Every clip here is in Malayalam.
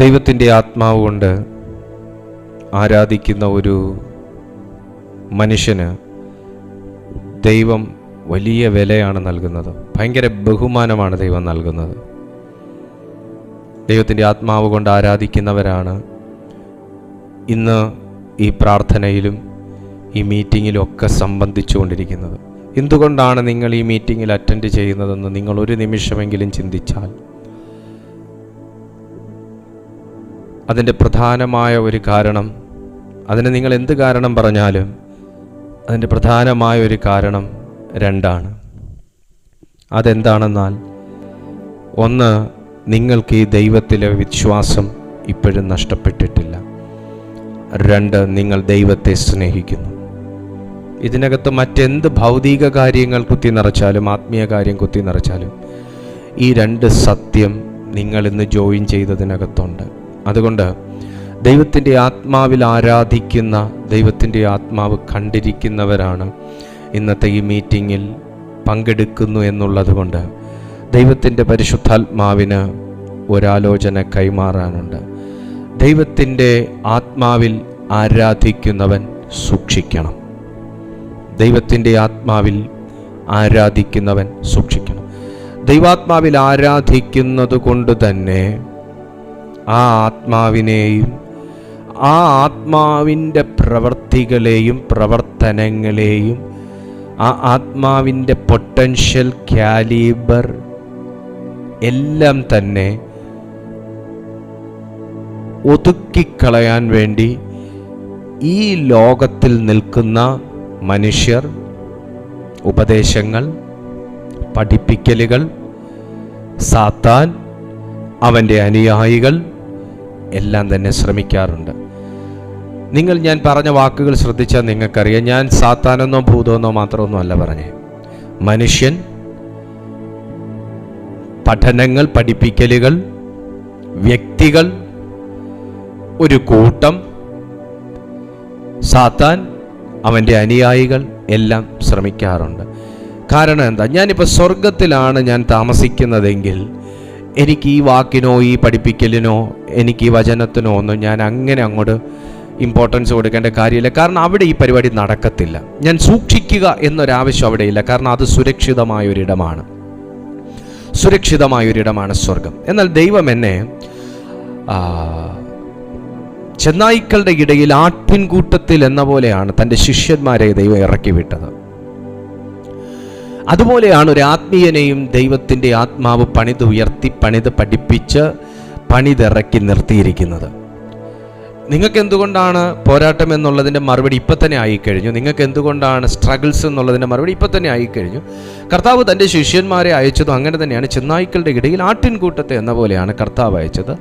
ദൈവത്തിന്റെ ആത്മാവ് കൊണ്ട് ആരാധിക്കുന്ന ഒരു മനുഷ്യന് ദൈവം വലിയ വിലയാണ് നൽകുന്നത്. ഭയങ്കര ബഹുമാനമാണ് ദൈവം നൽകുന്നത്. ദൈവത്തിന്റെ ആത്മാവ് കൊണ്ട് ആരാധിക്കുന്നവരാണ്. ഇന്ന് ഈ പ്രാർത്ഥനയിലും ഈ മീറ്റിങ്ങിലും ഒക്കെ സംബന്ധിച്ചുകൊണ്ടിരിക്കുന്നത്. എന്തുകൊണ്ടാണ് നിങ്ങൾ ഈ മീറ്റിങ്ങിൽ അറ്റൻഡ് ചെയ്യുന്നതെന്ന് നിങ്ങൾ ഒരു നിമിഷമെങ്കിലും ചിന്തിച്ചാൽ? അതിന്റെ പ്രധാനമായ ഒരു കാരണം അതിന് നിങ്ങൾ എന്ത് കാരണം പറഞ്ഞാലും അതിന്റെ പ്രധാനമായ ഒരു കാരണം രണ്ടാണ്. അതെന്താണെന്നാൽ ഒന്ന് നിങ്ങൾക്ക് ഈ ദൈവത്തിലെ വിശ്വാസം ഇപ്പോഴും നഷ്ടപ്പെട്ടിട്ടില്ല. രണ്ട് നിങ്ങൾ ദൈവത്തെ സ്നേഹിക്കുന്നു. ഇതിനകത്ത് മറ്റെന്ത് ഭൗതിക കാര്യങ്ങൾ കുത്തി നിറച്ചാലും ആത്മീയ കാര്യം കുത്തി നിറച്ചാലും ഈ രണ്ട് സത്യം നിങ്ങൾ ഇന്ന് ജോയിൻ ചെയ്തതിനകത്തുണ്ട്. അതുകൊണ്ട് ദൈവത്തിന്റെ ആത്മാവിൽ ആരാധിക്കുന്ന ദൈവത്തിന്റെ ആത്മാവ് കണ്ടിരിക്കുന്നവരാണ് ഇന്നത്തെ ഈ മീറ്റിങ്ങിൽ പങ്കെടുക്കുന്നു എന്നുള്ളതുകൊണ്ട് ദൈവത്തിന്റെ പരിശുദ്ധാത്മാവിന് ഒരാലോചന കൈമാറാനുണ്ട്. ദൈവത്തിന്റെ ആത്മാവിൽ ആരാധിക്കുന്നവൻ സൂക്ഷിക്കണം. ദൈവത്തിന്റെ ആത്മാവിൽ ആരാധിക്കുന്നവൻ സൂക്ഷിക്കണം. ദൈവാത്മാവിൽ ആരാധിക്കുന്നത് കൊണ്ട് തന്നെ ആ ആത്മാവിനെയും ആ ആത്മാവിന്റെ പ്രവർത്തികളെയും പ്രവർത്തനങ്ങളെയും ആ ആത്മാവിന്റെ പൊട്ടൻഷ്യൽ കാലിബർ എല്ലാം തന്നെ ഒതുക്കിക്കളയാൻ വേണ്ടി ഈ ലോകത്തിൽ നിൽക്കുന്ന മനുഷ്യർ ഉപദേശങ്ങൾ പഠിപ്പിക്കലുകൾ സാത്താൻ അവന്റെ അനുയായികൾ എല്ലാം തന്നെ ശ്രമിക്കാറുണ്ട്. നിങ്ങൾ ഞാൻ പറഞ്ഞ വാക്കുകൾ ശ്രദ്ധിച്ചാൽ നിങ്ങൾക്കറിയാം ഞാൻ സാത്താനെന്നോ ഭൂതമെന്നോ മാത്രമൊന്നും അല്ല പറഞ്ഞേ. മനുഷ്യൻ പഠനങ്ങൾ പഠിപ്പിക്കലുകൾ വ്യക്തികൾ ഒരു കൂട്ടം സാത്താൻ അവന്റെ അനുയായികൾ എല്ലാം ശ്രമിക്കാറുണ്ട്. കാരണം എന്താ? ഞാനിപ്പോൾ സ്വർഗത്തിലാണ് ഞാൻ താമസിക്കുന്നതെങ്കിൽ എനിക്ക് ഈ വാക്കിനോ ഈ പഠിപ്പിക്കലിനോ എനിക്ക് ഈ വചനത്തിനോ ഒന്നും ഞാൻ അങ്ങനെ അങ്ങോട്ട് ഇമ്പോർട്ടൻസ് കൊടുക്കേണ്ട കാര്യമില്ല. കാരണം അവിടെ ഈ പരിപാടി നടക്കത്തില്ല. ഞാൻ സൂക്ഷിക്കുക എന്നൊരാവശ്യം അവിടെയില്ല കാരണം അത് സുരക്ഷിതമായ ഒരിടമാണ് സുരക്ഷിതമായ ഒരിടമാണ് സ്വർഗം എന്നാൽ ദൈവം എന്നെ ചെന്നായ്ക്കളുടെ ഇടയിൽ ആട്ടിൻകൂട്ടത്തിൽ എന്ന പോലെയാണ് തന്റെ ശിഷ്യന്മാരെ ദൈവം ഇറക്കി വിട്ടത് അതുപോലെയാണ് ഒരു ആത്മീയനെയും ദൈവത്തിന്റെ ആത്മാവ് പണിത് ഉയർത്തി പണിത് പഠിപ്പിച്ച് പണിതിറക്കി നിർത്തിയിരിക്കുന്നത്. നിങ്ങൾക്ക് എന്തുകൊണ്ടാണ് പോരാട്ടം എന്നുള്ളതിന്റെ മറുപടി ഇപ്പം തന്നെ ആയിക്കഴിഞ്ഞു? നിങ്ങൾക്ക് എന്തുകൊണ്ടാണ് സ്ട്രഗിൾസ് എന്നുള്ളതിന്റെ മറുപടി ഇപ്പം തന്നെ ആയിക്കഴിഞ്ഞു? കർത്താവ് തന്റെ ശിഷ്യന്മാരെ അയച്ചതും അങ്ങനെ തന്നെയാണ്. ചെന്നായ്ക്കളുടെ ഇടയിൽ ആട്ടിൻകൂട്ടത്തെ എന്ന പോലെയാണ് കർത്താവ് അയച്ചത്.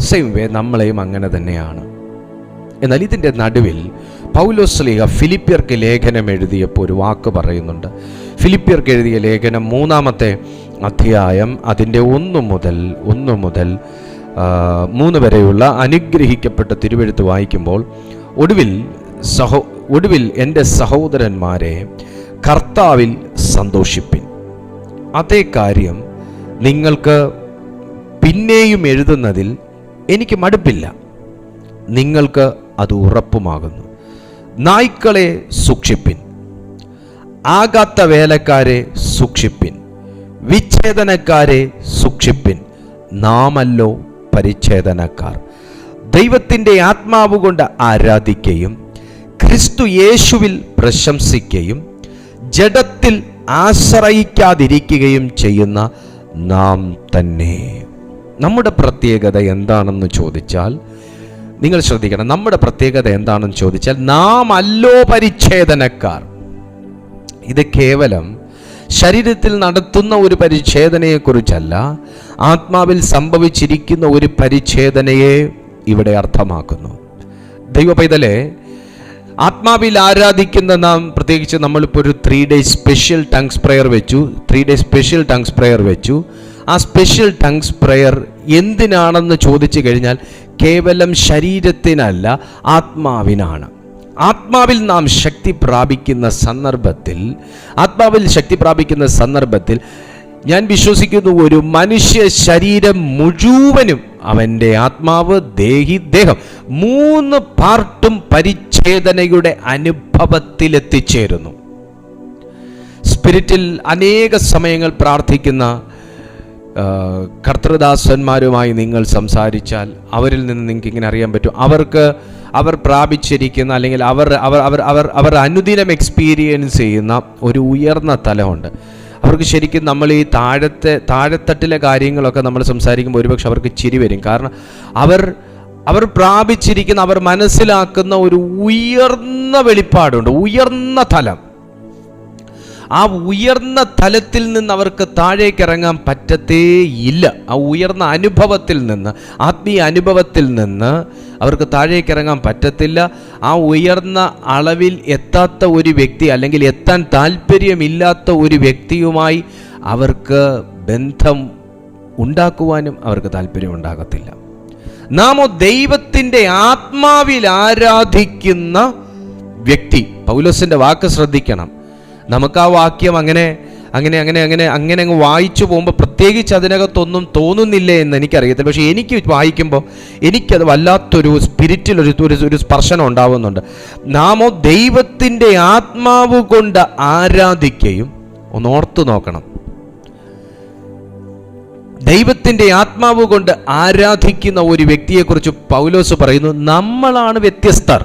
സെയിം വേ നമ്മളെയും അങ്ങനെ തന്നെയാണ്. എന്നാൽ ഇതിന്റെ നടുവിൽ പൗലോസ്ലീഹ ഫിലിപ്പിയർക്ക് ലേഖനം എഴുതിയപ്പോൾ ഒരു വാക്ക് പറയുന്നുണ്ട്. ഫിലിപ്പിയർക്ക് എഴുതിയ ലേഖനം മൂന്നാമത്തെ അധ്യായം അതിന്റെ ഒന്ന് മുതൽ ഒന്ന് മുതൽ മൂന്ന് വരെയുള്ള അനുഗ്രഹിക്കപ്പെട്ട തിരുവെഴുത്ത് വായിക്കുമ്പോൾ ഒടുവിൽ സഹോ ഒടുവിൽ എന്റെ സഹോദരന്മാരെ കർത്താവിൽ സന്തോഷിപ്പിൻ. അതേ കാര്യം നിങ്ങൾക്ക് പിന്നെയും എഴുതുന്നതിൽ എനിക്ക് മടുപ്പില്ല. നിങ്ങൾക്ക് അത് ഉറപ്പുമാകുന്നു. നായ്ക്കളെ സൂക്ഷിപ്പിൻ. ആകാത്ത വേലക്കാരെ സൂക്ഷിപ്പിൻ. വിച്ഛേദനക്കാരെ സൂക്ഷിപ്പിൻ. നാമല്ലോ പരിച്ഛേദനക്കാർ. ദൈവത്തിന്റെ ആത്മാവ് കൊണ്ട് ആരാധിക്കുകയും ക്രിസ്തു യേശുവിൽ പ്രശംസിക്കുകയും ജഡത്തിൽ ആശ്രയിക്കാതിരിക്കുകയും ചെയ്യുന്ന നാം തന്നെ. നമ്മുടെ പ്രത്യേകത എന്താണെന്ന് ചോദിച്ചാൽ നിങ്ങൾ ശ്രദ്ധിക്കണം നമ്മുടെ പ്രത്യേകത എന്താണെന്ന് ചോദിച്ചാൽ നാം അല്ലോ പരിച്ഛേദനക്കാർ. ഇത് കേവലം ശരീരത്തിൽ നടത്തുന്ന ഒരു പരിച്ഛേദനയെക്കുറിച്ചല്ല ആത്മാവിൽ സംഭവിച്ചിരിക്കുന്ന ഒരു പരിച്ഛേദനയെ ഇവിടെ അർത്ഥമാക്കുന്നു. ദൈവ പൈതലെ ആത്മാവിൽ ആരാധിക്കുന്ന നാം പ്രത്യേകിച്ച് നമ്മളിപ്പോൾ ഒരു three day special tongues prayer വെച്ചു three day special tongues prayer വെച്ചു ആ സ്പെഷ്യൽ ടങ്സ് പ്രെയർ എന്തിനാണെന്ന് ചോദിച്ചു കഴിഞ്ഞാൽ കേവലം ശരീരത്തിനല്ല ആത്മാവിനാണ്. ആത്മാവിൽ നാം ശക്തി പ്രാപിക്കുന്ന സന്ദർഭത്തിൽ ആത്മാവിൽ ശക്തി പ്രാപിക്കുന്ന സന്ദർഭത്തിൽ ഞാൻ വിശ്വസിക്കുന്നു ഒരു മനുഷ്യ ശരീരം മുഴുവനും അവന്റെ ആത്മാവ് ദേഹി ദേഹം മൂന്ന് പാർട്ടും പരിച്ഛേദനയുടെ അനുഭവത്തിലെത്തിച്ചേരുന്നു. സ്പിരിറ്റിൽ അനേക സമയങ്ങൾ പ്രാർത്ഥിക്കുന്ന കർത്തൃദാസന്മാരുമായി നിങ്ങൾ സംസാരിച്ചാൽ അവരിൽ നിന്ന് നിങ്ങൾക്ക് ഇങ്ങനെ അറിയാൻ പറ്റും. അവർക്ക് അവർ പ്രാപിച്ചിരിക്കുന്ന അല്ലെങ്കിൽ അവർ അവർ അവർ അവർ അവർ അനുദിനം എക്സ്പീരിയൻസ് ചെയ്യുന്ന ഒരു ഉയർന്ന തലമുണ്ട്. അവർക്ക് ശരിക്കും നമ്മൾ ഈ താഴത്തെ താഴെത്തട്ടിലെ കാര്യങ്ങളൊക്കെ നമ്മൾ സംസാരിക്കുമ്പോൾ ഒരുപക്ഷെ അവർക്ക് ചിരി വരും. കാരണം അവർ അവർ പ്രാപിച്ചിരിക്കുന്ന അവർ മനസ്സിലാക്കുന്ന ഒരു ഉയർന്ന വെളിപ്പാടുണ്ട് ഉയർന്ന തലം. ആ ഉയർന്ന തലത്തിൽ നിന്ന് അവർക്ക് താഴേക്ക് ഇറങ്ങാൻ പറ്റത്തേ ഇല്ല. ആ ഉയർന്ന അനുഭവത്തിൽ നിന്ന് ആത്മീയ അനുഭവത്തിൽ നിന്ന് അവർക്ക് താഴേക്ക് ഇറങ്ങാൻ പറ്റത്തില്ല. ആ ഉയർന്ന അളവിൽ എത്താത്ത ഒരു വ്യക്തി അല്ലെങ്കിൽ എത്താൻ താല്പര്യമില്ലാത്ത ഒരു വ്യക്തിയുമായി അവർക്ക് ബന്ധം ഉണ്ടാക്കുവാനും അവർക്ക് താല്പര്യം ഉണ്ടാകത്തില്ല. നാമോ ദൈവത്തിന്റെ ആത്മാവിൽ ആരാധിക്കുന്ന വ്യക്തി പൗലോസിന്റെ വാക്ക് ശ്രദ്ധിക്കണം. നമുക്ക് ആ വാക്യം അങ്ങനെ അങ്ങനെ അങ്ങനെ അങ്ങനെ അങ്ങനെ അങ്ങ് വായിച്ചു പോകുമ്പോൾ പ്രത്യേകിച്ച് അതിനകത്തൊന്നും തോന്നുന്നില്ല എന്ന് എനിക്കറിയത്തില്ല. പക്ഷേ എനിക്ക് വായിക്കുമ്പോൾ എനിക്കത് വല്ലാത്തൊരു സ്പിരിറ്റിൽ ഒരു ഒരു സ്പർശനം ഉണ്ടാവുന്നുണ്ട്. നാമോ ദൈവത്തിന്റെ ആത്മാവ് കൊണ്ട് ആരാധിക്കുകയും ഒന്ന് ഓർത്തു നോക്കണം. ദൈവത്തിന്റെ ആത്മാവ് കൊണ്ട് ആരാധിക്കുന്ന ഒരു വ്യക്തിയെക്കുറിച്ച് പൗലോസ് പറയുന്നു നമ്മളാണ് വ്യത്യസ്തർ.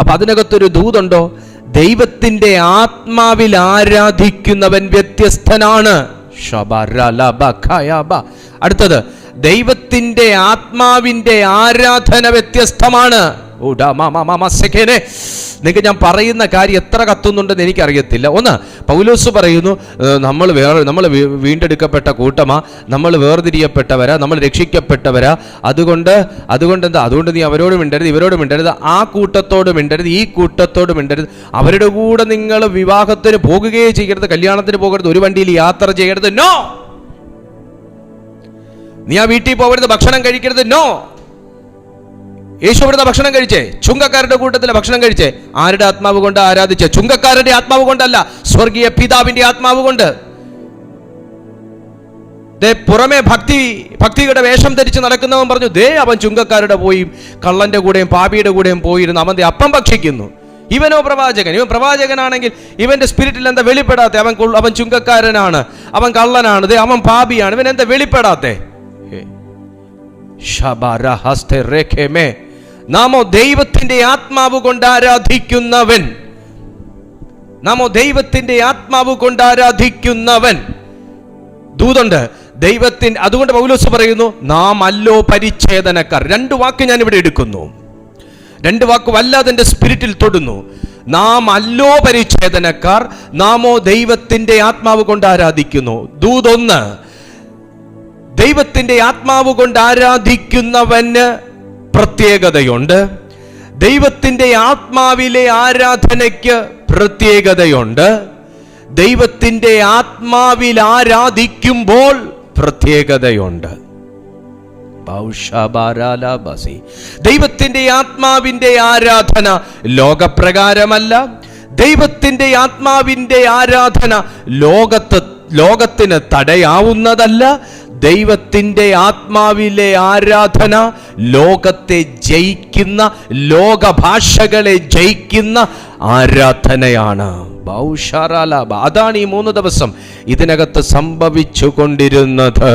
അപ്പം അതിനകത്തൊരു ദൂതുണ്ടോ? ദൈവത്തിന്റെ ആത്മാവിൽ ആരാധിക്കുന്നവൻ വ്യത്യസ്തനാണ്. അടുത്തത് ദൈവത്തിന്റെ ആത്മാവിന്റെ ആരാധന വ്യത്യസ്തമാണ്. നിങ്ങൾക്ക് ഞാൻ പറയുന്ന കാര്യം എത്ര കത്തുന്നുണ്ടെന്ന് എനിക്കറിയത്തില്ല. ഒന്ന് പൗലോസ് പറയുന്നു നമ്മൾ വേറെ നമ്മൾ വീണ്ടെടുക്കപ്പെട്ട കൂട്ടമാ നമ്മൾ വേർതിരിയപ്പെട്ടവരാ നമ്മൾ രക്ഷിക്കപ്പെട്ടവരാ. അതുകൊണ്ട് അതുകൊണ്ട് എന്താ അതുകൊണ്ട് നീ അവരോട് മിണ്ടരുത് ഇവരോട് മിണ്ടരുത് ആ കൂട്ടത്തോട് മിണ്ടരുത് ഈ കൂട്ടത്തോട് മിണ്ടരുത്. അവരുടെ കൂടെ നിങ്ങൾ വിവാഹത്തിന് പോകുകയേ ചെയ്യരുത് കല്യാണത്തിന് പോകരുത് ഒരു വണ്ടിയിൽ യാത്ര ചെയ്യരുത് നോ. നീ ആ വീട്ടിൽ പോകരുത് ഭക്ഷണം കഴിക്കരുത് നോ. യേശു അവിടുത്തെ ഭക്ഷണം കഴിച്ചേ. ചുങ്കക്കാരുടെ കൂട്ടത്തിലെ ഭക്ഷണം കഴിച്ചേ. ആരുടെ ആത്മാവ് കൊണ്ട് ആരാധിച്ച? ചുങ്കക്കാരുടെ ആത്മാവ് കൊണ്ടല്ല സ്വർഗീയ പിതാവിന്റെ ആത്മാവ് കൊണ്ട്. ദേ പുറമെ ഭക്തി ഭക്തിയുടെ വേഷം ധരിച്ച് നടക്കുന്നവൻ പറഞ്ഞു ദേ അവൻ ചുങ്കക്കാരുടെ പോയി കള്ളന്റെ കൂടെയും പാപിയുടെ കൂടെയും പോയിരുന്നു അവൻ അപ്പം ഭക്ഷിക്കുന്നു. ഇവനോ പ്രവാചകൻ? ഇവൻ പ്രവാചകനാണെങ്കിൽ ഇവന്റെ സ്പിരിറ്റിൽ എന്താ വെളിപ്പെടാത്ത? അവൻ അവൻ ചുങ്കക്കാരനാണ് അവൻ കള്ളനാണ് ദേ അവൻ പാപിയാണ് ഇവൻ എന്താ വെളിപ്പെടാത്തേ. ശബരഹസ്തെ രേഖമേ. നാമോ ദൈവത്തിന്റെ ആത്മാവ് കൊണ്ട് ആരാധിക്കുന്നവൻ. നാമോ ദൈവത്തിന്റെ ആത്മാവ് കൊണ്ട് ആരാധിക്കുന്നവൻ. ദൂതുണ്ട്. ദൈവത്തിൻ അതുകൊണ്ട് പൗലോസ് പറയുന്നു നാം അല്ലോ പരിച്ഛേദനക്കാർ. രണ്ട് വാക്ക് ഞാൻ ഇവിടെ എടുക്കുന്നു. രണ്ട് വാക്ക് വല്ലാതെ എന്റെ സ്പിരിറ്റിൽ തൊടുന്നു. നാം അല്ലോ പരിച്ഛേദനക്കാർ നാമോ ദൈവത്തിന്റെ ആത്മാവ് കൊണ്ട് ആരാധിക്കുന്നു. ദൂതൊന്ന് ദൈവത്തിന്റെ ആത്മാവ് കൊണ്ട് ആരാധിക്കുന്നവന് പ്രത്യേകതയുണ്ട്. ദൈവത്തിന്റെ ആത്മാവിലെ ആരാധനയ്ക്ക് പ്രത്യേകതയുണ്ട്. ദൈവത്തിന്റെ ആത്മാവിൽ ആരാധിക്കുമ്പോൾ പ്രത്യേകതയുണ്ട്. ദൈവത്തിന്റെ ആത്മാവിന്റെ ആരാധന ലോകപ്രകാരമല്ല. ദൈവത്തിന്റെ ആത്മാവിന്റെ ആരാധന ലോകത്ത് ലോകത്തിന് തടയാവുന്നതല്ല. ദൈവത്തിന്റെ ആത്മാവിലെ ആരാധന ലോകത്തെ ജയിക്കുന്ന ലോകഭാഷകളെ ജയിക്കുന്ന ആരാധനയാണ്. അതാണ് ഈ മൂന്ന് ദിവസം ഇതിനകത്ത് സംഭവിച്ചു കൊണ്ടിരുന്നത്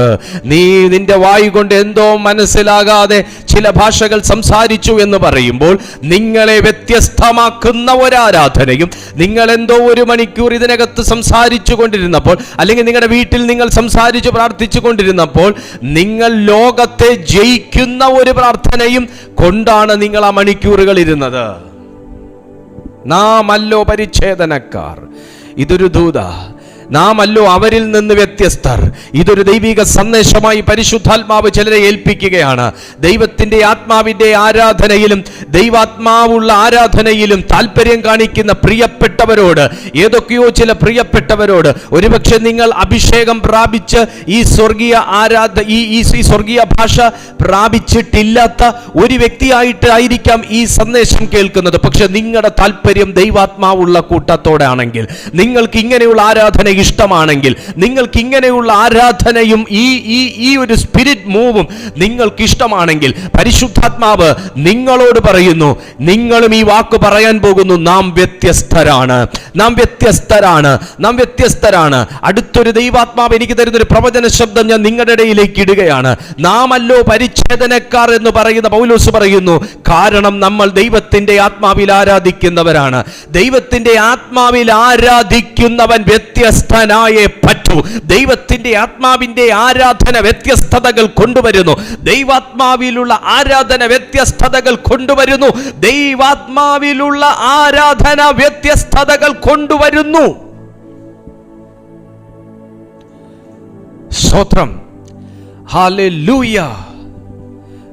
നീ നിന്റെ വായു കൊണ്ട് എന്തോ മനസ്സിലാകാതെ ചില ഭാഷകൾ സംസാരിച്ചു എന്ന് പറയുമ്പോൾ നിങ്ങളെ വ്യത്യസ്തമാക്കുന്ന ഒരാരാധനയും നിങ്ങൾ എന്തോ ഒരു മണിക്കൂർ ഇതിനകത്ത് സംസാരിച്ചു കൊണ്ടിരുന്നപ്പോൾ അല്ലെങ്കിൽ നിങ്ങളുടെ വീട്ടിൽ നിങ്ങൾ സംസാരിച്ചു പ്രാർത്ഥിച്ചു കൊണ്ടിരുന്നപ്പോൾ നിങ്ങൾ ലോകത്തെ ജയിക്കുന്ന ഒരു പ്രാർത്ഥനയും കൊണ്ടാണ് നിങ്ങൾ ആ മണിക്കൂറുകൾ ഇരുന്നത്? നാമല്ലോ പരിച്ഛേദനക്കാർ. ഇതൊരു ദൂത. നാം അല്ലോ അവരിൽ നിന്ന് വ്യത്യസ്തർ. ഇതൊരു ദൈവിക സന്ദേശമായി പരിശുദ്ധാത്മാവ് ചിലരെ ഏൽപ്പിക്കുകയാണ്. ദൈവത്തിന്റെ ആത്മാവിന്റെ ആരാധനയിലും ദൈവാത്മാവുള്ള ആരാധനയിലും താല്പര്യം കാണിക്കുന്ന പ്രിയപ്പെട്ടവരോട് ഏതൊക്കെയോ ചില പ്രിയപ്പെട്ടവരോട് ഒരുപക്ഷെ നിങ്ങൾ അഭിഷേകം പ്രാപിച്ച് ഈ സ്വർഗീയ ആരാധ ഈ ഈ ഈ സ്വർഗീയ ഭാഷ പ്രാപിച്ചിട്ടില്ലാത്ത ഒരു വ്യക്തിയായിട്ട് ആയിരിക്കാം ഈ സന്ദേശം കേൾക്കുന്നത്. പക്ഷെ നിങ്ങളുടെ താല്പര്യം ദൈവാത്മാവുള്ള കൂട്ടത്തോടെ ആണെങ്കിൽ നിങ്ങൾക്ക് ഇങ്ങനെയുള്ള ആരാധനയിൽ ഇഷ്ടമാണെങ്കിൽ നിങ്ങൾക്ക് ഇങ്ങനെയുള്ള ആരാധനയും ഈ ഈ ഈ ഒരു സ്പിരിറ്റ് മൂവും നിങ്ങൾക്ക് ഇഷ്ടമാണെങ്കിൽ പരിശുദ്ധാത്മാവ് നിങ്ങളോട് പറയുന്നു നിങ്ങളും ഈ വാക്ക് പറയാൻ പോകുന്നു നാം വ്യത്യസ്തരാണ് നാം വ്യത്യസ്തരാണ് നാം വ്യത്യസ്തരാണ്. അടുത്തൊരു ദൈവാത്മാവ് എനിക്ക് തരുന്നൊരു പ്രവചന ശബ്ദം ഞാൻ നിങ്ങളുടെ ഇടയിലേക്ക് ഇടുകയാണ്. നാമല്ലോ പരിച്ഛേദനക്കാർ എന്ന് പറയുന്ന പൗലോസ് പറയുന്നു കാരണം നമ്മൾ ദൈവത്തിന്റെ ആത്മാവിൽ ആരാധിക്കുന്നവരാണ്. ദൈവത്തിന്റെ ആത്മാവിൽ ആരാധിക്കുന്നവൻ വ്യത്യസ്തനായേ പറ്റൂ. ദൈവത്തിന്റെ ആത്മാവിന്റെ ആരാധന വ്യത്യസ്തതകൾ കൊണ്ടുവരുന്നു. ദൈവാത്മാവിലുള്ള ആരാധന വ്യത്യസ്തതകൾ കൊണ്ടുവരുന്നു. ദൈവാത്മാവിലുള്ള ആരാധന വ്യത്യസ്തതകൾ കൊണ്ടുവരുന്നു. സ്തോത്രം. ഹാലൂയ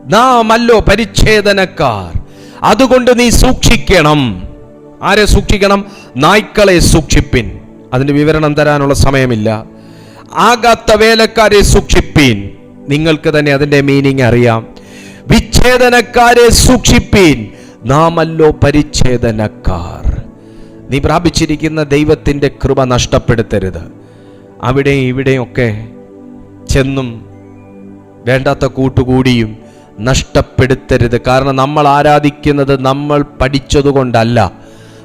നാമല്ലോ പരിച്ഛേദനക്കാർ. അതുകൊണ്ട് നീ സൂക്ഷിക്കണം. ആരെ സൂക്ഷിക്കണം? നായ്ക്കളെ സൂക്ഷിപ്പിൻ. അതിന്റെ വിവരണം തരാനുള്ള സമയമില്ല. ആകാത്ത വേലക്കാരെ സൂക്ഷിപ്പീൻ. നിങ്ങൾക്ക് തന്നെ അതിന്റെ മീനിങ് അറിയാം. വിച്ഛേദനക്കാരെ സൂക്ഷിപ്പീൻ. നാമല്ലോ പരിച്ഛേദനക്കാർ. നീ പ്രാപിച്ചിരിക്കുന്ന ദൈവത്തിന്റെ കൃപ നഷ്ടപ്പെടുത്തരുത്. അവിടെയും ഇവിടെയൊക്കെ ചെന്നും വേണ്ടാത്ത കൂട്ടുകൂടിയും നഷ്ടപ്പെടുത്തരുത്. കാരണം നമ്മൾ ആരാധിക്കുന്നത് നമ്മൾ പഠിച്ചതുകൊണ്ടല്ല.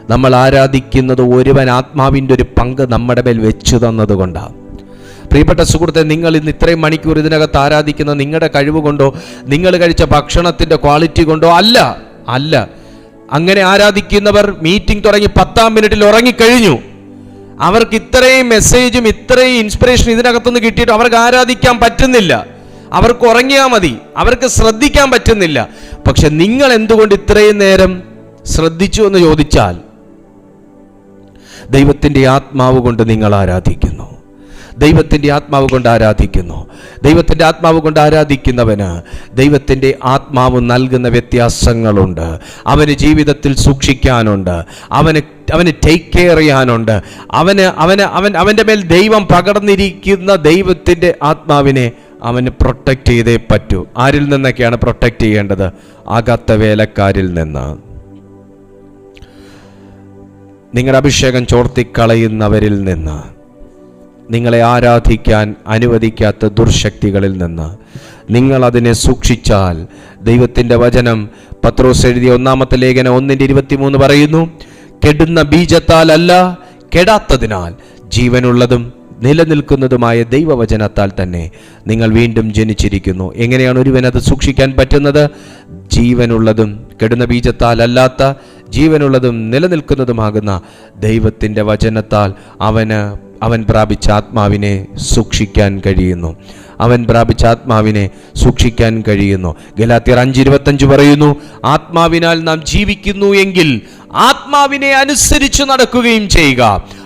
നമ്മൾ ആരാധിക്കുന്നത് ഒരുവൻ ആത്മാവിന്റെ ഒരു പങ്ക് നമ്മുടെ മേൽ വെച്ചു തന്നതുകൊണ്ടാണ് പ്രിയപ്പെട്ട സുഹൃത്തെ നിങ്ങൾ ഇന്ന് ഇത്രയും മണിക്കൂർ ഇതിനകത്ത് ആരാധിക്കുന്ന നിങ്ങളുടെ കഴിവ് കൊണ്ടോ നിങ്ങൾ കഴിച്ച ഭക്ഷണത്തിന്റെ ക്വാളിറ്റി കൊണ്ടോ അല്ല അല്ല. അങ്ങനെ ആരാധിക്കുന്നവർ മീറ്റിംഗ് തുടങ്ങി പത്താം മിനിറ്റിൽ ഉറങ്ങിക്കഴിഞ്ഞു. അവർക്ക് ഇത്രയും മെസ്സേജും ഇത്രയും ഇൻസ്പിറേഷൻ ഇതിനകത്തുനിന്ന് കിട്ടിയിട്ട് അവർക്ക് ആരാധിക്കാൻ പറ്റുന്നില്ല. അവർക്ക് ഉറങ്ങിയാൽ മതി അവർക്ക് ശ്രദ്ധിക്കാൻ പറ്റുന്നില്ല. പക്ഷെ നിങ്ങൾ എന്തുകൊണ്ട് ഇത്രയും നേരം ശ്രദ്ധിച്ചു എന്ന് ചോദിച്ചാൽ ദൈവത്തിന്റെ ആത്മാവ് കൊണ്ട് നിങ്ങൾ ആരാധിക്കുന്നു. ദൈവത്തിന്റെ ആത്മാവ് കൊണ്ട് ആരാധിക്കുന്നു. ദൈവത്തിന്റെ ആത്മാവ് കൊണ്ട് ആരാധിക്കുന്നവന് ദൈവത്തിന്റെ ആത്മാവ് നൽകുന്ന വ്യത്യാസങ്ങളുണ്ട്. അവന് ജീവിതത്തിൽ സൂക്ഷിക്കാനുണ്ട്. അവന് അവന് ടേക്ക് കെയർ ചെയ്യാനുണ്ട്. അവന് അവന് അവൻ അവന്റെ മേൽ ദൈവം പകർന്നിരിക്കുന്ന ദൈവത്തിന്റെ ആത്മാവിനെ അവന് പ്രൊട്ടക്റ്റ് ചെയ്തേ പറ്റൂ. ആരിൽ നിന്നൊക്കെയാണ് പ്രൊട്ടക്റ്റ് ചെയ്യേണ്ടത്? ആകാത്ത വേലക്കാരിൽ നിന്ന്. നിങ്ങളുടെ അഭിഷേകം ചോർത്തിക്കളയുന്നവരിൽ നിന്ന് നിങ്ങളെ ആരാധിക്കാൻ അനുവദിക്കാത്ത ദുർശക്തികളിൽ നിന്ന് നിങ്ങൾ അതിനെ സൂക്ഷിച്ചാൽ ദൈവത്തിന്റെ വചനം പത്രോസ് എഴുതിയ ഒന്നാമത്തെ ലേഖനം ഒന്നിന്റെ ഇരുപത്തിമൂന്ന് പറയുന്നു കെടുന്ന ബീജത്താലല്ല കെടാത്തതിനാൽ ജീവനുള്ളതും നിലനിൽക്കുന്നതുമായ ദൈവവചനത്താൽ തന്നെ നിങ്ങൾ വീണ്ടും ജനിച്ചിരിക്കുന്നു. എങ്ങനെയാണ് ഒരുവനത് സൂക്ഷിക്കാൻ പറ്റുന്നത്? ജീവനുള്ളതും കെടുന്ന ബീജത്താൽ അല്ലാത്ത ജീവനുള്ളതും നിലനിൽക്കുന്നതുമാകുന്ന ദൈവത്തിന്റെ വചനത്താൽ അവന് അവൻ പ്രാപിച്ച ആത്മാവിനെ സൂക്ഷിക്കാൻ കഴിയുന്നു. അവൻ പ്രാപിച്ച ആത്മാവിനെ സൂക്ഷിക്കാൻ കഴിയുന്നു. ഗലാത്തിയർ അഞ്ച് ഇരുപത്തഞ്ച് പറയുന്നു ആത്മാവിനാൽ നാം ജീവിക്കുന്നു എങ്കിൽ ആത്മാവിനെ അനുസരിച്ച് നടക്കുകയും ചെയ്യുക.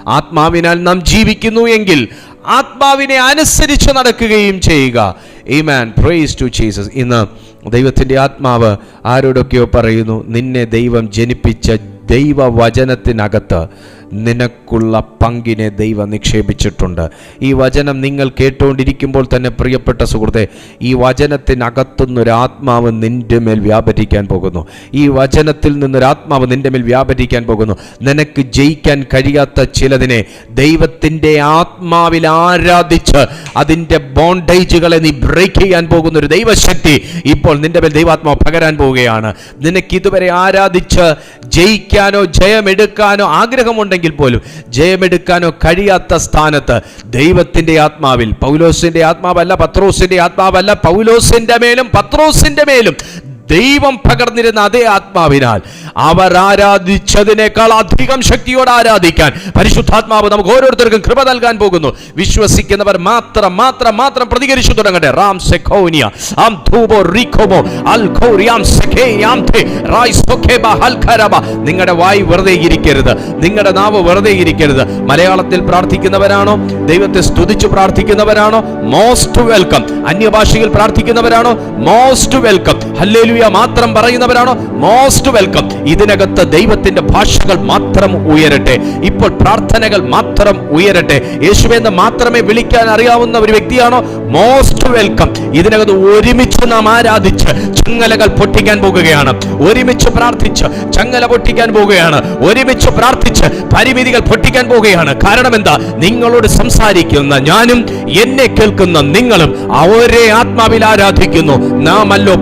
ആത്മാവിനാൽ നാം ജീവിക്കുന്നു എങ്കിൽ ആത്മാവിനെ അനുസരിച്ച് നടക്കുകയും ചെയ്യുക. ഈ മാൻ പ്രേസ് ടു ജീസസ് ഇന്ന് ദൈവത്തിന്റെ ആത്മാവ് ആരോടൊക്കെയോ പറയുന്നു നിന്നെ ദൈവം ജനിപ്പിച്ച ദൈവവചനത്തിനകത്ത് നിനക്കുള്ള പങ്കിനെ ദൈവം നിക്ഷേപിച്ചിട്ടുണ്ട്. ഈ വചനം നിങ്ങൾ കേട്ടുകൊണ്ടിരിക്കുമ്പോൾ തന്നെ പ്രിയപ്പെട്ട സുഹൃത്തെ ഈ വചനത്തിനകത്തുനിന്നൊരു ആത്മാവ് നിന്റെ മേൽ വ്യാപരിക്കാൻ പോകുന്നു. ഈ വചനത്തിൽ നിന്നൊരാത്മാവ് നിന്റെ മേൽ വ്യാപരിക്കാൻ പോകുന്നു. നിനക്ക് ജയിക്കാൻ കഴിയാത്ത ചിലതിനെ ദൈവത്തിന്റെ ആത്മാവിൽ ആരാധിച്ച് അതിന്റെ ബോണ്ടേജുകളെ നീ ബ്രേക്ക് ചെയ്യാൻ പോകുന്ന ഒരു ദൈവശക്തി ഇപ്പോൾ നിന്റെ മേൽ ദൈവാത്മാവ് പകരാൻ പോവുകയാണ്. നിനക്ക് ഇതുവരെ ആരാധിച്ച് ജയിക്കാനോ ജയമെടുക്കാനോ ആഗ്രഹമുണ്ടെങ്കിൽ പോലും ജയമെടുക്കാനോ കഴിയാത്ത സ്ഥാനത്ത് ദൈവത്തിന്റെ ആത്മാവിൽ പൗലോസിന്റെ ആത്മാവല്ല പത്രോസിന്റെ ആത്മാവല്ല പൗലോസിന്റെ മേലും പത്രോസിന്റെ മേലും ദൈവം പകർന്നിരുന്ന അതേ ആത്മാവിനാൽ അവർ ആരാധിച്ചതിനേക്കാൾ അധികം ശക്തിയോടെ ആരാധിക്കാൻ പരിശുദ്ധാത്മാവ് നമുക്ക് ഓരോരുത്തർക്കും കൃപ നൽകാൻ പോകുന്നു. വിശ്വസിക്കുന്നവർ മാത്രം മാത്രം മാത്രം പ്രതികരിച്ചു തുടങ്ങട്ടെ. റാം സെഖോനിയ ആം ധൂബോ റിഖോമോ അൽ ഖോറിയാം സെഖേയാം തേ റായ് സൊഖേബ ഹൽഖരബ നിങ്ങളുടെ വായി വെറുതെ ഇരിക്കരുത്. നിങ്ങളുടെ നാവ് വെറുതെ ഇരിക്കരുത്. മലയാളത്തിൽ പ്രാർത്ഥിക്കുന്നവരാണോ? ദൈവത്തെ സ്തുതിച്ച് പ്രാർത്ഥിക്കുന്നവരാണോ? മോസ്റ്റ് വെൽക്കം അന്യഭാഷയിൽ പ്രാർത്ഥിക്കുന്നവരാണോ? മോസ്റ്റ് വെൽക്കം ഹല്ലേലൂയ ഹല്ലേലൂയ മാത്രം പറയുന്നവരാണോ? മോസ്റ്റ് വെൽക്കം ഇതിനകത്ത് ദൈവത്തിന്റെ ഭാഷകൾ മാത്രം ഉയരട്ടെ. ഇപ്പോൾ പ്രാർത്ഥനകൾ മാത്രം ഉയരട്ടെ. യേശുവെന്ന് മാത്രമേ വിളിക്കാൻ അറിയാവുന്ന ഒരു വ്യക്തിയാണോ? മോസ്റ്റ് വെൽക്കം ഇതിനകത്ത് ഒരുമിച്ച് നാം ആരാധിച്ച് ചങ്ങലകൾ പൊട്ടിക്കാൻ പോകുകയാണ്. ഒരുമിച്ച് പ്രാർത്ഥിച്ച് ചങ്ങല പൊട്ടിക്കാൻ പോകുകയാണ്. ഒരുമിച്ച് പ്രാർത്ഥിച്ച് പരിമിതികൾ പൊട്ടിക്കാൻ പോകുകയാണ്. കാരണം എന്താ? നിങ്ങളോട് സംസാരിക്കുന്ന ഞാനും എന്നെ കേൾക്കുന്ന നിങ്ങളും അവരെ ആത്മാവിൽ ആരാധിക്കുന്നു. നാം അല്ലോ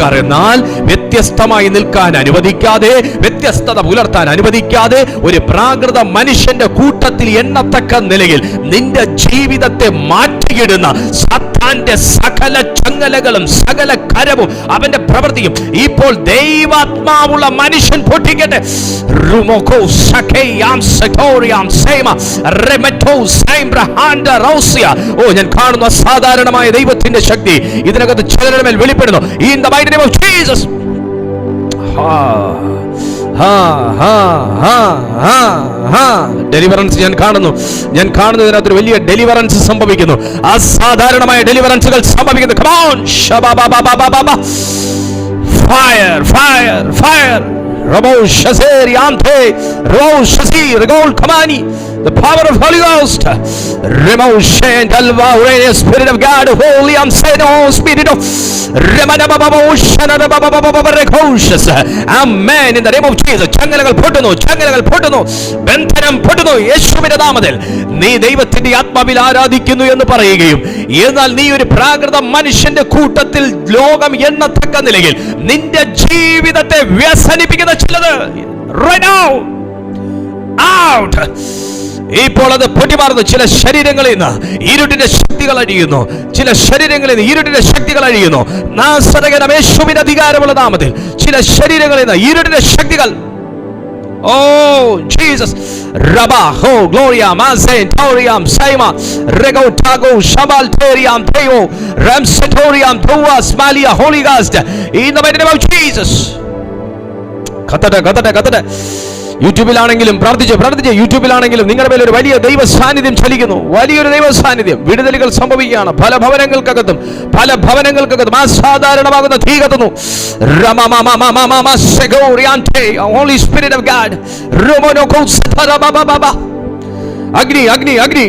പരിച്ഛേദനക്കാർ എന്നാൽ വ്യത്യസ്തമായി നിൽക്കാൻ അനുവദിക്കാതെ വ്യത്യസ്തത പുലർത്താൻ അനുവദിക്കാതെ ഒരു പ്രാകൃത മനുഷ്യന്റെ കൂട്ടത്തിൽ എണ്ണത്തക്ക നിലയിൽ നിന്റെ ജീവിതത്തെ മാറ്റിയിടുന്ന സത്താന്റെ സകല ചങ്ങലകളും സകല കരവും അവന്റെ പ്രവൃത്തിയും ഇപ്പോൾ ദൈവാത്മാവുള്ള മനുഷ്യൻ പൊട്ടിക്കട്ടെ. ഓ ഞാൻ കാണുന്ന അസാധാരണമായ ദൈവത്തിന്റെ ശക്തി ഇതിനകത്ത് ചിലരുടെ മേൽ വെളിപ്പെടുന്നു. In the name of Jesus. Ha. Deliverance ഞാൻ കാണുന്നു. ഞാൻ കാണുന്നു ഇതിനകത്ത് ഒരു വലിയ ഡെലിവറൻസ് സംഭവിക്കുന്നു. അസാധാരണമായ ഡെലിവറൻസുകൾ സംഭവിക്കുന്നു. Fire fire fire Gol Kamani, the power of Holy Ghost. Remotion, Shant Alva, Ure, Spirit of God, Holy saying, oh Spirit of. Amen. In the name of Jesus. ചങ്ങലകൾ പൊട്ടുന്നു ചങ്ങലകൾ പൊട്ടുന്നു ബന്ധനം പൊട്ടുന്നു യേശുവിന്റെ നാമത്തിൽ നീ ദൈവത്തിന്റെ ആത്മാവിൽ ആരാധിക്കുന്നു എന്ന് പറയുകയും എന്നാൽ നീ ഒരു പ്രാകൃത മനുഷ്യന്റെ കൂട്ടത്തിൽ ലോകം എണ്ണത്തക്ക നിലയിൽ നിന്റെ ജീവിതത്തെ വ്യസനിപ്പിക്കുന്ന ചിലത് Right now. Out. ഇപ്പോൾ അത് പൊട്ടിമാറുന്നു. ചില ശരീരങ്ങളിൽ നിന്ന് ഇരുട്ടിന്റെ ശക്തികൾ അഴിയുന്നു. ചില ശരീരങ്ങളിൽ നിന്ന് ഇരുട്ടിന്റെ ശക്തികൾ അഴിയുന്നു. നാസരകരമേശുവിന് അധികാരമുള്ള നാമത്തിൽ ചില ശരീരങ്ങളിൽ നിന്ന് ഇരുട്ടിന്റെ ശക്തികൾ. Oh Jesus. റബ ഹോ ho, gloria, ടോറിയാം സൈമ റെഗോ ടാഗോ ഷബാൽ ടോറിയാം teriam, റംസ ടോറിയാം toa, സ്മാലിയ holy ghost. In the mighty name of Jesus. കത്തട്ടെ കത്തട്ടെ കത്തട്ടെ. യൂട്യൂബിലാണെങ്കിലും പ്രാർത്ഥിച്ച് പ്രാർത്ഥിച്ച്. യൂട്യൂബിലാണെങ്കിലും നിങ്ങളുടെ മേലൊരു ഒരു വലിയ ദൈവ സാന്നിധ്യം ചലിക്കുന്നു വലിയൊരു ദൈവ സാന്നിധ്യം വിടുതലുകൾ സംഭവിക്കുകയാണ്. പല ഭവനങ്ങൾക്കകത്തും പല ഭവനങ്ങൾക്കകത്തും അസാധാരണമാകുന്ന തീ കത്തുന്നു. ഹോളി സ്പിരിറ്റ് ഓഫ് അഗ്നി അഗ്നി അഗ്നി.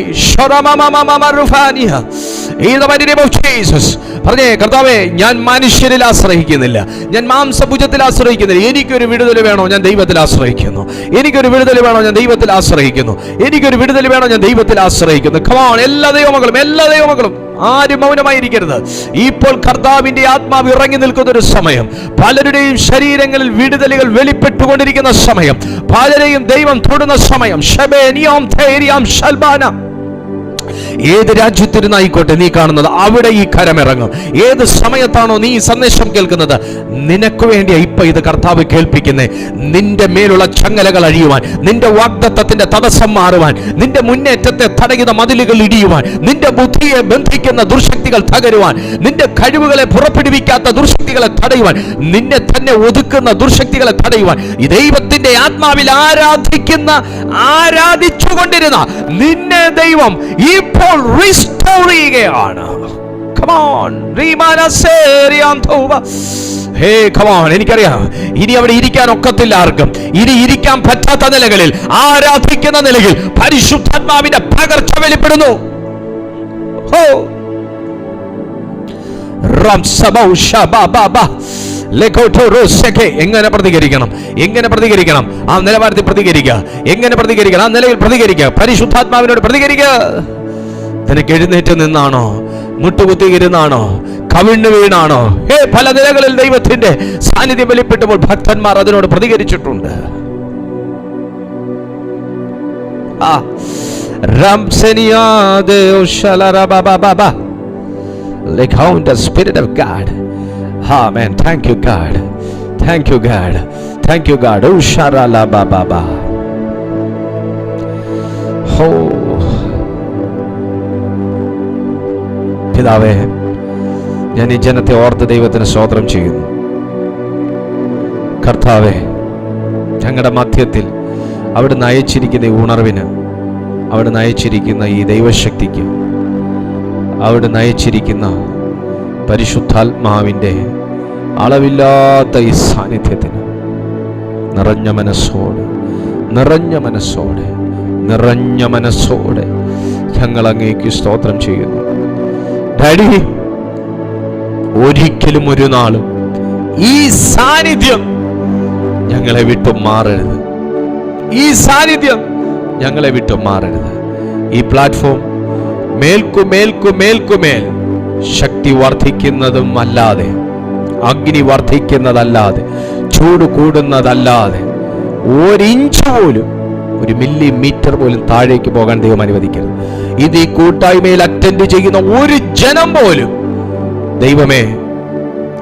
പറഞ്ഞേ കർത്താവേ ഞാൻ മനുഷ്യരിൽ ആശ്രയിക്കുന്നില്ല. ഞാൻ മാംസഭുജത്തിൽ ആശ്രയിക്കുന്നില്ല. എനിക്കൊരു വിടുതൽ വേണോ? ഞാൻ ദൈവത്തിൽ ആശ്രയിക്കുന്നു. എനിക്കൊരു വിടുതൽ വേണോ? ഞാൻ ദൈവത്തിൽ ആശ്രയിക്കുന്നു. എനിക്കൊരു വിടുതൽ വേണോ? ഞാൻ ദൈവത്തിൽ ആശ്രയിക്കുന്നു. കമാൺ എല്ലാ ദൈവമകളും എല്ലാ ദൈവമകളും ആരും മൗനമായിരിക്കരുത്. ഇപ്പോൾ കർത്താവിന്റെ ആത്മാവ് ഇറങ്ങി നിൽക്കുന്ന ഒരു സമയം. പലരുടെയും ശരീരങ്ങളിൽ വിടുതലുകൾ വെളിപ്പെട്ടുകൊണ്ടിരിക്കുന്ന സമയം. പലരെയും ദൈവം തൊടുന്ന സമയം. ധൈര്യം ഏത് രാജ്യത്തിരുന്നായിക്കോട്ടെ നീ കാണുന്നത് അവിടെ ഈ കരമിറങ്ങും ഏത് സമയത്താണോ നീ ഈ സന്ദേശം കേൾക്കുന്നത്? നിനക്ക് വേണ്ടിയാ ഇപ്പൊ ഇത് കർത്താവ് കേൾപ്പിക്കുന്നേ. നിന്റെ മേലുള്ള ചങ്ങലകൾ അഴിയുവാൻ നിന്റെ വാഗ്ദത്തത്തിന്റെ തടസ്സം മാറുവാൻ നിന്റെ മുന്നേറ്റത്തെ തടയുന്ന മതിലുകൾ ഇടിയുവാൻ നിന്റെ ബുദ്ധിയെ ബന്ധിക്കുന്ന ദുർശക്തികൾ തകരുവാൻ നിന്റെ കഴിവുകളെ പുറപ്പെടുവിക്കാത്ത ദുർശക്തികളെ തടയുവാൻ നിന്നെ തന്നെ ഒതുക്കുന്ന ദുർശക്തികളെ തടയുവാൻ ഈ ദൈവത്തിന്റെ ആത്മാവിൽ ആരാധിക്കുന്ന ആരാധിച്ചുകൊണ്ടിരുന്ന നിന്നെ ദൈവം ഇപ്പോൾ റിസ്റ്റോർ ചെയ്യുകയാണ്. ഹേ കമോൺ എനിക്കറിയാം. ഇനി അവിടെ ഇരിക്കാൻ ഒക്കത്തില്ല ആർക്കും. ഇനി ഇരിക്കാൻ പറ്റാത്ത നിലകളിൽ ആരാധിക്കുന്ന നിലയിൽ പരിശുദ്ധാത്മാവിന്റെ പകർച്ച വെളിപ്പെടുന്നു. എങ്ങനെ പ്രതികരിക്കണം? എങ്ങനെ പ്രതികരിക്കണം? ആ നിലവാരത്തിൽ പ്രതികരിക്കുക. എങ്ങനെ പ്രതികരിക്കണം? ആ നിലയിൽ പ്രതികരിക്കുക. പരിശുദ്ധാത്മാവിനോട് പ്രതികരിക്കുക. നിനക്ക് എഴുന്നേറ്റ് നിന്നാണോ? മുട്ടുകുത്തി ഇരുന്നാണോ? കവിണ്ണു വീണാണോ? ഏ പല നിലകളിൽ ദൈവത്തിന്റെ സാന്നിധ്യം വെളിപ്പെട്ടപ്പോൾ ഭക്തന്മാർ അതിനോട് പ്രതികരിച്ചിട്ടുണ്ട്. ആ. പിതാവേ ഞാൻ ഈ ജനത്തെ ഓർത്ത് ദൈവത്തിന് സ്തോത്രം ചെയ്യുന്നു. കർത്താവേ ഞങ്ങളുടെ മധ്യത്തിൽ അവിടുന്ന് അയച്ചിരിക്കുന്ന ഈ ഉണർവിന് അവിടുന്ന് അയച്ചിരിക്കുന്ന ഈ ദൈവശക്തിക്ക് അവിടെ നയിച്ചിരിക്കുന്ന പരിശുദ്ധാത്മാവിന്റെ അളവില്ലാത്ത ഈ സാന്നിധ്യത്തിന് നിറഞ്ഞ മനസ്സോടെ നിറഞ്ഞ മനസ്സോടെ നിറഞ്ഞ മനസ്സോടെ ഞങ്ങൾ അങ്ങേക്ക് സ്തോത്രം ചെയ്യുന്നു. ഡാഡി ഒരിക്കലും ഒരു നാളും ഈ സാന്നിധ്യം ഞങ്ങളെ വിട്ടു മാറരുത്. ഈ സാന്നിധ്യം ഞങ്ങളെ വിട്ടു മാറരുത്. ഈ പ്ലാറ്റ്ഫോം മേൽക്കു മേൽക്കു മേൽക്കുമേൽ ശക്തി വർദ്ധിക്കുന്നതും അല്ലാതെ അഗ്നി വർദ്ധിക്കുന്നതല്ലാതെ ചൂട് കൂടുന്നതല്ലാതെ ഒരിഞ്ച് പോലും ഒരു മില്ലിമീറ്റർ പോലും താഴേക്ക് പോകാൻ ദൈവം അനുവദിക്കരുത്. ഇത് ഈ കൂട്ടായ്മയിൽ അറ്റൻഡ് ചെയ്യുന്ന ഒരു ജനം പോലും ദൈവമേ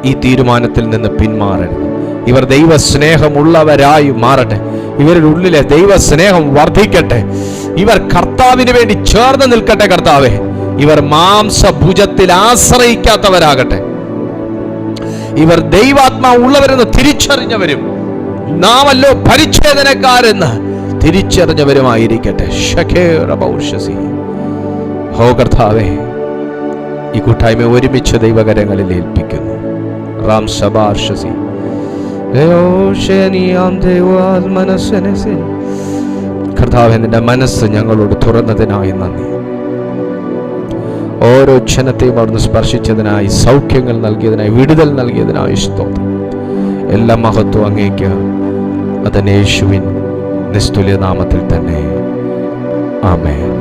ഈ തീരുമാനത്തിൽ നിന്ന് പിന്മാറരുത്. ഇവർ ദൈവ സ്നേഹമുള്ളവരായി മാറട്ടെ. ഇവരുടെ ഉള്ളിലെ ദൈവ സ്നേഹം വർദ്ധിക്കട്ടെ. ഇവർ കർത്താവിന് വേണ്ടി ചേർന്ന് നിൽക്കട്ടെ കർത്താവേ. ഇവർ മാംസഭുജത്തിൽ ആശ്രയിക്കാത്തവരാകട്ടെ. ഇവർ ദൈവാത്മാ ഉള്ളവരെന്ന് തിരിച്ചറിഞ്ഞവരും നാമല്ലോ പരിച്ഛേദനക്കാരെന്ന് തിരിച്ചറിഞ്ഞവരുമായിരിക്കട്ടെ. ഹോ കർത്താവേ ഈ കൂട്ടായ്മ ഒരുമിച്ച് ദൈവകരങ്ങളിൽ ഏൽപ്പിക്കുന്നു. റാം സബാർഷസി കർത്താവ് നിന്റെ മനസ്സ് ഞങ്ങളോട് തുറന്നതിനായി നന്ദി. ഓരോ ക്ഷണത്തെയും അവിടുന്ന് സ്പർശിച്ചതിനായി സൗഖ്യങ്ങൾ നൽകിയതിനായി വിടുതൽ നൽകിയതിനായി സ്തോത്രം. എല്ലാ മഹത്വം അങ്ങേക്ക്. യേശുവിൻ നിസ്തുല്യ നാമത്തിൽ തന്നെ. ആമേൻ.